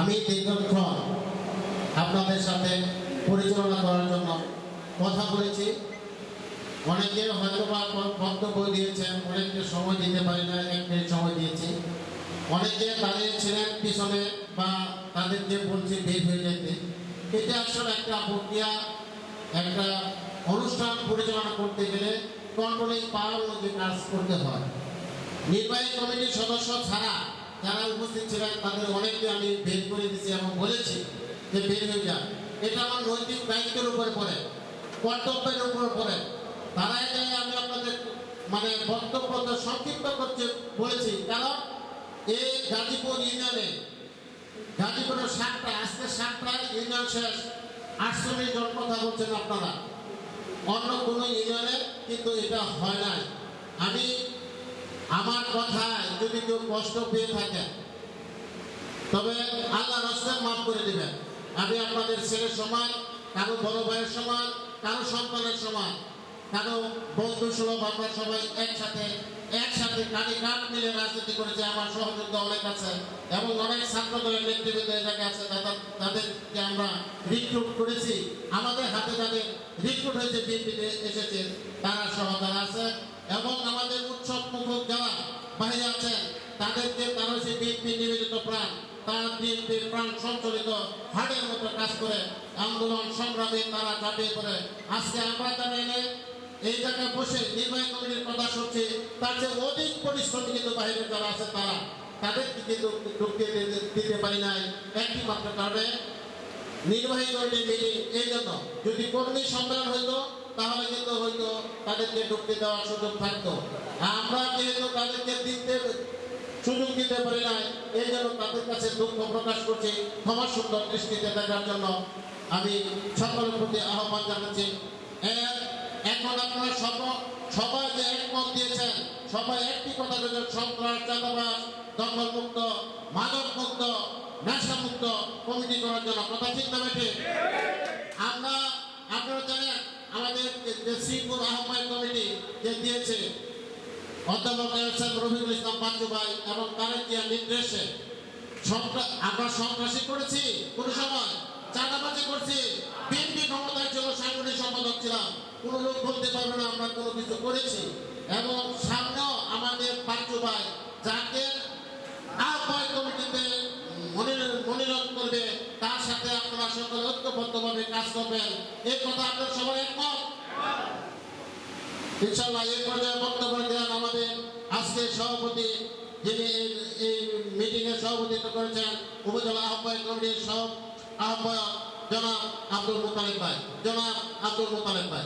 আমি দীর্ঘক্ষণ আপনাদের সাথে পরিচালনা করার জন্য কথা বলেছি। অনেকে হয়তো বা বক্তব্য দিয়েছেন, অনেককে সময় দিতে পারি না, এক মিনিট সময় দিয়েছি। অনেকে দাঁড়িয়ে ছিলেন পিছনে বা তাদেরকে বলছি বের হয়ে যেতে। এটা আসলে একটা প্রক্রিয়া, একটা অনুষ্ঠান পরিচালনা করতে গেলে কন্ট্রোলিং পাওয়ার মধ্যে কাজ করতে হয়। নির্বাহী কমিটির সদস্য ছাড়া যারা উপস্থিত ছিলেন তাদের অনেককে আমি বের করে দিয়েছি এবং বলেছি যে বের হয়ে যান। এটা আমার নৈতিক দায়িত্বের উপরে পড়ে, কর্তব্যের উপরে পড়ে। তারা এটাই আমি আপনাদের মানে বক্তব্য সংক্ষিপ্ত করতে বলেছি, কারণ এই গাজীপুর ইউনিয়নে, গাজীপুরের সাতটা, আজকে সাতটা ইউনিয়ন শেষ। আটচল্লিশ জন কথা বলছেন আপনারা। অন্য কোনো ইউনিয়নে কিন্তু এটা হয় নাই। আমি আমার কথায় যদি কেউ কষ্ট পেয়ে থাকেন, তবে আল্লাহ রাস্তায় মাফ করে দিবেন। আমি আপনাদের ছেলের সমান, কারও বড় ভাইয়ের সমান, কারও সন্তানের সমান, কারও বন্ধু সুলভ আমরা সবাই একসাথে একসাথে কাঁধে কাঁধ মিলে রাজনীতি করেছে, আমার সহযোগিতা অনেক আছে এবং অনেক ছাত্র দলের নেতৃবৃন্দ জায়গায় আছে, তাদের, তাদেরকে আমরা রিক্রুট করেছি। আমাদের হাতে যাদের রিক্রুট হয়েছে, বিএনপিতে এসেছে, তারা সহ তারা আছে এবং আমাদের উৎসব মুখক যারা বাইরে আছেন, তাদেরকে তারা হচ্ছে বিএনপি নিবেদিত প্রাণ, তারা বিএনপির প্রাণ সঞ্চালিত হাটের মতো কাজ করে আন্দোলন সংগ্রামে তারা ঝাঁপিয়ে পড়ে। আজকে আমরা তারা এনে এই জায়গায় বসে নির্বাহী কমিটির কথা শুনছি তার চেয়ে অধিক পরিশ্রমী কিন্তু বাইরে যারা আছে তারা, তাদেরকে কিন্তু ঢুকতে দিতে পারি নাই। একটি মাত্র কারণে নির্বাহী কমিটির মিটিং এই জন্য যদি কর্মী সম্মেলন হইতো, তাহলে কিন্তু হয়তো তাদেরকে ঢুকতে দেওয়ার সুযোগ থাকতো। আমরা যেহেতু তাদেরকে দিতে সুযোগ দিতে পারি নাই, এই জন্য তাদের কাছে দুঃখ প্রকাশ করছি, ক্ষমা সুন্দর দৃষ্টিতে দেখার জন্য আমি সকলের প্রতি আহ্বান জানাচ্ছি। এখন আপনারা সব সবাই যে একমত দিয়েছেন, সবাই একটি কথা বলেছেন, সন্ত্রাস চাঁদাবাস দখলমুক্ত মাদক কমিটি করার জন্য কথা ঠিক না আমরা আপনারা জানেন, আমাদের যে- শ্রীপুর আহ্বায়ক কমিটি যে দিয়েছে, অধ্যাপক রফিকুল ইসলাম ভাই এবং নির্দেশে আমরা সন্ত্রাসী করেছি কোন সময়, চাঁদাবাজি করছি, বিএনপি ক্ষমতায় ছিল, সাংগঠনিক সম্পাদক ছিলাম, কোন লোক বলতে পারবে না আমরা কোনো কিছু করেছি। এবং সামনেও আমাদের পাঞ্চু ভাই যাকে আহ্বায়ক কমিটিতে মনির- মনিরত করবে তার সাথে আপনারা সকলে ঐক্যবদ্ধভাবে কাজ করবেন। এই কথা আপনার সবাই একমত? ইনশাল্লাহ এই পর্যায়ে বক্তব্য দেন আমাদের আজকে সভাপতি, যিনি এই- এই মিটিং এর সভাপতিত্ব করেছেন, উপজেলা আহ্বায়ক কমিটির সব আহ্বায়ক জনাব আব্দুল মোতালেব ভাই। জনাব আব্দুল মোতালেব ভাই।